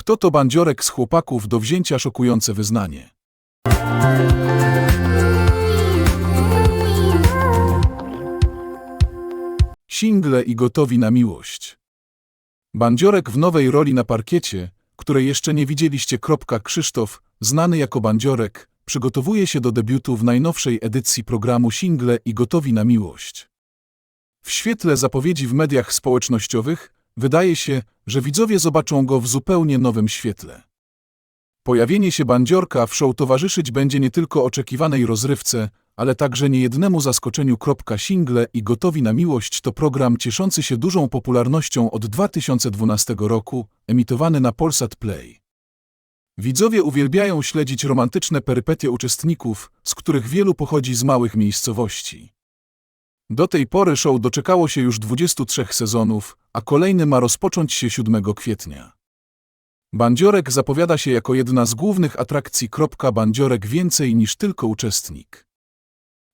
Kto to bandziorek z chłopaków do wzięcia szokujące wyznanie? Single i gotowi na miłość. Bandziorek w nowej roli na parkiecie, której jeszcze nie widzieliście. Krzysztof, znany jako Bandziorek, przygotowuje się do debiutu w najnowszej edycji programu Single i gotowi na miłość. W świetle zapowiedzi w mediach społecznościowych wydaje się, że widzowie zobaczą go w zupełnie nowym świetle. Pojawienie się bandziorka w show towarzyszyć będzie nie tylko oczekiwanej rozrywce, ale także niejednemu zaskoczeniu. Single i Gotowi na Miłość to program cieszący się dużą popularnością od 2012 roku, emitowany na Polsat Play. Widzowie uwielbiają śledzić romantyczne perypetie uczestników, z których wielu pochodzi z małych miejscowości. Do tej pory show doczekało się już 23 sezonów, a kolejny ma rozpocząć się 7 kwietnia. Bandziorek zapowiada się jako jedna z głównych atrakcji. Bandziorek więcej niż tylko uczestnik.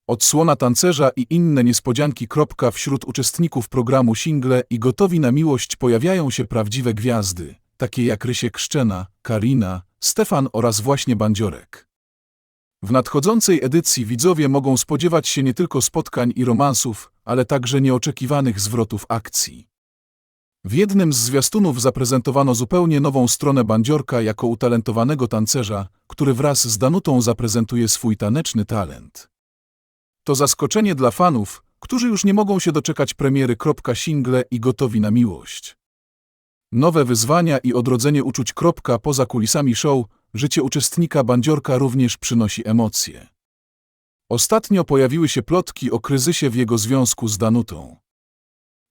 Odsłona tancerza i inne niespodzianki. Wśród uczestników programu Single i Gotowi na Miłość pojawiają się prawdziwe gwiazdy, takie jak Rysiek Szczena, Karina, Stefan oraz właśnie Bandziorek. W nadchodzącej edycji widzowie mogą spodziewać się nie tylko spotkań i romansów, ale także nieoczekiwanych zwrotów akcji. W jednym z zwiastunów zaprezentowano zupełnie nową stronę Bandziorka jako utalentowanego tancerza, który wraz z Danutą zaprezentuje swój taneczny talent. To zaskoczenie dla fanów, którzy już nie mogą się doczekać premiery. Single i gotowi na miłość. Nowe wyzwania i odrodzenie uczuć. Poza kulisami show, życie uczestnika bandziorka również przynosi emocje. Ostatnio pojawiły się plotki o kryzysie w jego związku z Danutą.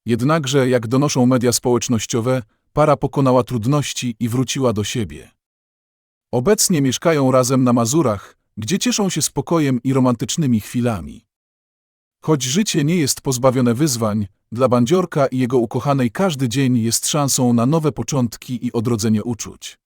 Jednakże, jak donoszą media społecznościowe, para pokonała trudności i wróciła do siebie. Obecnie mieszkają razem na Mazurach, gdzie cieszą się spokojem i romantycznymi chwilami. Choć życie nie jest pozbawione wyzwań, dla bandziorka i jego ukochanej każdy dzień jest szansą na nowe początki i odrodzenie uczuć.